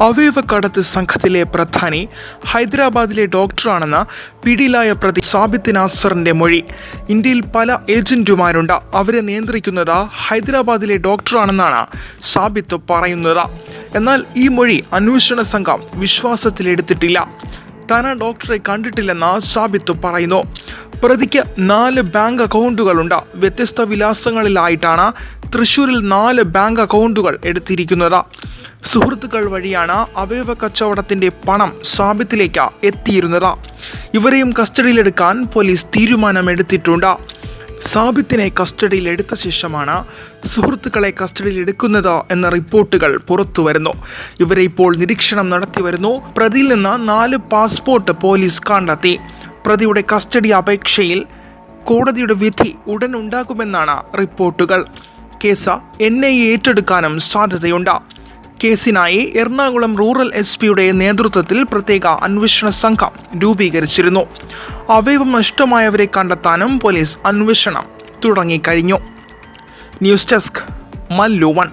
അവയവക്കടത്ത് സംഘത്തിലെ പ്രധാനി ഹൈദരാബാദിലെ ഡോക്ടറാണെന്ന പിടിയിലായ പ്രതി സാബിത്ത് നാസറിന്റെ മൊഴി. ഇന്ത്യയിൽ പല ഏജന്റുമാരുണ്ട്. അവരെ നിയന്ത്രിക്കുന്നത് ഹൈദരാബാദിലെ ഡോക്ടറാണെന്നാണ് സാബിത്ത് പറയുന്നത്. എന്നാൽ ഈ മൊഴി അന്വേഷണ സംഘം വിശ്വാസത്തിലെടുത്തിട്ടില്ല താൻ ആ ഡോക്ടറെ കണ്ടിട്ടില്ലെന്ന് സാബിത്ത് പറയുന്നു. പ്രതിക്ക് നാല് ബാങ്ക് അക്കൗണ്ടുകളുണ്ട്. വ്യത്യസ്ത വിലാസങ്ങളിലായിട്ടാണ് തൃശൂരിൽ നാല് ബാങ്ക് അക്കൗണ്ടുകൾ എടുത്തിരിക്കുന്നത്. സുഹൃത്തുക്കൾ വഴിയാണ് അവയവ കച്ചവടത്തിന്റെ പണം സാബിത്തിലേക്ക് എത്തിയിരുന്നത്. ഇവരെയും കസ്റ്റഡിയിലെടുക്കാൻ പോലീസ് തീരുമാനമെടുത്തിട്ടുണ്ട്. സാബിത്തിനെ കസ്റ്റഡിയിൽ എടുത്ത ശേഷമാണ് സുഹൃത്തുക്കളെ കസ്റ്റഡിയിൽ എടുക്കുന്നത് എന്ന റിപ്പോർട്ടുകൾ പുറത്തു വരുന്നു ഇവരെ ഇപ്പോൾ നിരീക്ഷണം നടത്തി വരുന്നു പ്രതിയിൽ നിന്ന് നാല് പാസ്പോർട്ട് പോലീസ് കണ്ടെത്തി. പ്രതിയുടെ കസ്റ്റഡി അപേക്ഷയിൽ കോടതിയുടെ വിധി ഉടൻ ഉണ്ടാകുമെന്നാണ് റിപ്പോർട്ടുകൾ. കേസ് എൻ ഐ ഏറ്റെടുക്കാനും സാധ്യതയുണ്ട്. കേസിനായി എറണാകുളം റൂറൽ എസ് പിയുടെ നേതൃത്വത്തിൽ പ്രത്യേക അന്വേഷണ സംഘം രൂപീകരിച്ചിരുന്നു. അവയവം നഷ്ടമായവരെ കണ്ടെത്താനും പോലീസ് അന്വേഷണം തുടങ്ങിക്കഴിഞ്ഞു. News desk Mallu one.